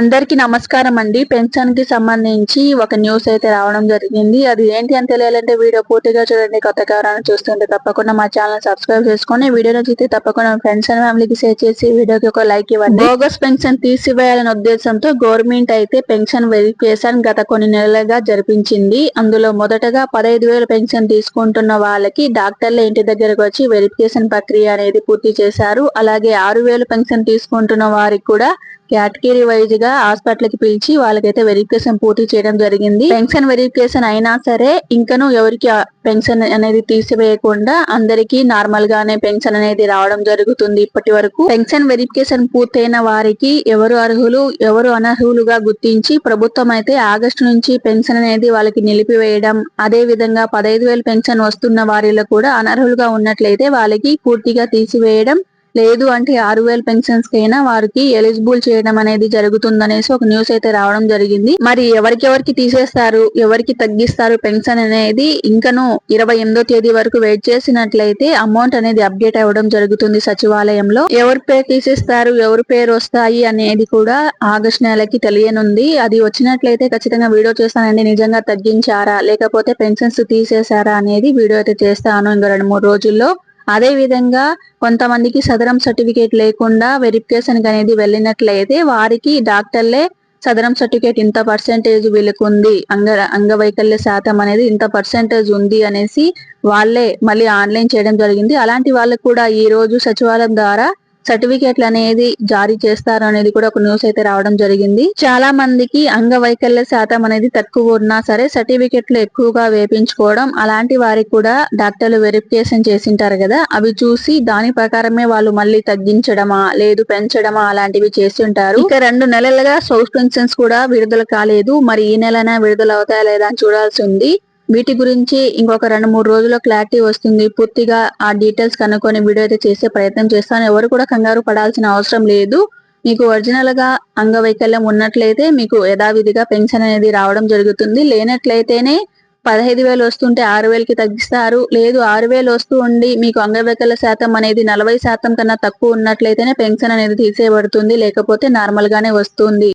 అందరికీ నమస్కారం అండి. పెన్షన్కి సంబంధించి ఒక న్యూస్ అయితే రావడం జరిగింది. అది ఏంటి అని తెలియాలంటే వీడియో పూర్తిగా చూడండి. కొత్త కావాలని చూస్తుంటే తప్పకుండా మా ఛానల్ సబ్స్క్రైబ్ చేసుకొని వీడియో నచ్చితే తప్పకుండా ఫ్రెండ్స్ అండ్ ఫ్యామిలీకి షేర్ చేసి వీడియోకి ఒక లైక్ ఇవ్వండి. బోగస్ పెన్షన్ తీసివేయాలనే ఉద్దేశంతో గవర్నమెంట్ అయితే పెన్షన్ వెరిఫికేషన్ గత కొన్ని నెలలుగా జరిపించింది. అందులో మొదటగా పదహైదు వేల పెన్షన్ తీసుకుంటున్న వాళ్ళకి డాక్టర్ల ఇంటి దగ్గరకు వచ్చి వెరిఫికేషన్ ప్రక్రియ అనేది పూర్తి చేశారు. అలాగే ఆరు వేలు పెన్షన్ తీసుకుంటున్న వారికి కూడా కేటగిరీ వైజ్గా హాస్పిటల్కి పిలిచి వాళ్ళకైతే వెరిఫికేషన్ పూర్తి చేయడం జరిగింది. పెన్షన్ వెరిఫికేషన్ అయినా సరే ఇంకను ఎవరికి పెన్షన్ అనేది తీసివేయకుండా అందరికి నార్మల్ గానే పెన్షన్ అనేది రావడం జరుగుతుంది ఇప్పటి వరకు. పెన్షన్ వెరిఫికేషన్ పూర్తయిన వారికి ఎవరు అర్హులు ఎవరు అనర్హులుగా గుర్తించి ప్రభుత్వం అయితే ఆగస్టు నుంచి పెన్షన్ అనేది వాళ్ళకి నిలిపివేయడం అదే విధంగా పదహైదు వేలు పెన్షన్ వస్తున్న వారిలో కూడా అనర్హులుగా ఉన్నట్లయితే వాళ్ళకి పూర్తిగా తీసివేయడం లేదు అంటే ఆరు వేల పెన్షన్స్ కైనా వారికి ఎలిజిబుల్ చేయడం అనేది జరుగుతుందనేసి ఒక న్యూస్ అయితే రావడం జరిగింది. మరి ఎవరికెవరికి తీసేస్తారు ఎవరికి తగ్గిస్తారు పెన్షన్ అనేది ఇంకను ఇరవై ఎనిమిదో తేదీ వరకు వెయిట్ చేసినట్లయితే అమౌంట్ అనేది అప్డేట్ అవ్వడం జరుగుతుంది సచివాలయంలో. ఎవరి పేరు తీసేస్తారు ఎవరి పేరు వస్తాయి అనేది కూడా ఆగస్ట్ నెలకి తెలియనుంది. అది వచ్చినట్లయితే ఖచ్చితంగా వీడియో చేస్తానండి. నిజంగా తగ్గించారా లేకపోతే పెన్షన్స్ తీసేశారా అనేది వీడియో అయితే చేస్తాను ఇంకా రెండు మూడు రోజుల్లో. అదే విధంగా కొంతమందికి సదరం సర్టిఫికేట్ లేకుండా వెరిఫికేషన్ అనేది వెళ్ళినట్లయితే వారికి డాక్టర్లే సదరం సర్టిఫికేట్ ఇంత పర్సెంటేజ్ వీళ్ళకు ఉంది అంగ అంగవైకల్య శాతం అనేది ఇంత పర్సెంటేజ్ ఉంది అనేసి వాళ్ళే మళ్ళీ ఆన్లైన్ చేయడం జరిగింది. అలాంటి వాళ్ళకు కూడా ఈ రోజు సచివాలయం ద్వారా సర్టిఫికేట్లు అనేది జారీ చేస్తారు అనేది కూడా ఒక న్యూస్ అయితే రావడం జరిగింది. చాలా మందికి అంగవైకల్య శాతం అనేది తక్కువ ఉన్నా సరే సర్టిఫికెట్లు ఎక్కువగా వేపించుకోవడం అలాంటి వారికి కూడా డాక్టర్లు వెరిఫికేషన్ చేసింటారు కదా. అవి చూసి దాని ప్రకారమే వాళ్ళు మళ్ళీ తగ్గించడమా లేదు పెంచడమా అలాంటివి చేస్తుంటారు. ఇక రెండు నెలలుగా సౌస్ పెన్షన్స్ కూడా విడుదల కాలేదు. మరి ఈ నెలనే విడుదల అవుతాయా లేదా అని చూడాల్సి ఉంది. వీటి గురించి ఇంకొక రెండు మూడు రోజుల్లో క్లారిటీ వస్తుంది. పూర్తిగా ఆ డీటెయిల్స్ కనుక్కొని వీడియో అయితే చేసే ప్రయత్నం చేస్తాను. ఎవరు కూడా కంగారు పడాల్సిన అవసరం లేదు. మీకు ఒరిజినల్గా అంగవైకల్యం ఉన్నట్లయితే మీకు యథావిధిగా పెన్షన్ అనేది రావడం జరుగుతుంది. లేనట్లయితేనే పదహైదు వేలు వస్తుంటే ఆరు వేలకి తగ్గిస్తారు. లేదు ఆరు వేలు వస్తూ ఉండి మీకు అంగవైకల్య శాతం అనేది నలభై శాతం కన్నా తక్కువ ఉన్నట్లయితేనే పెన్షన్ అనేది తీసేయబడుతుంది. లేకపోతే నార్మల్ గానే వస్తుంది.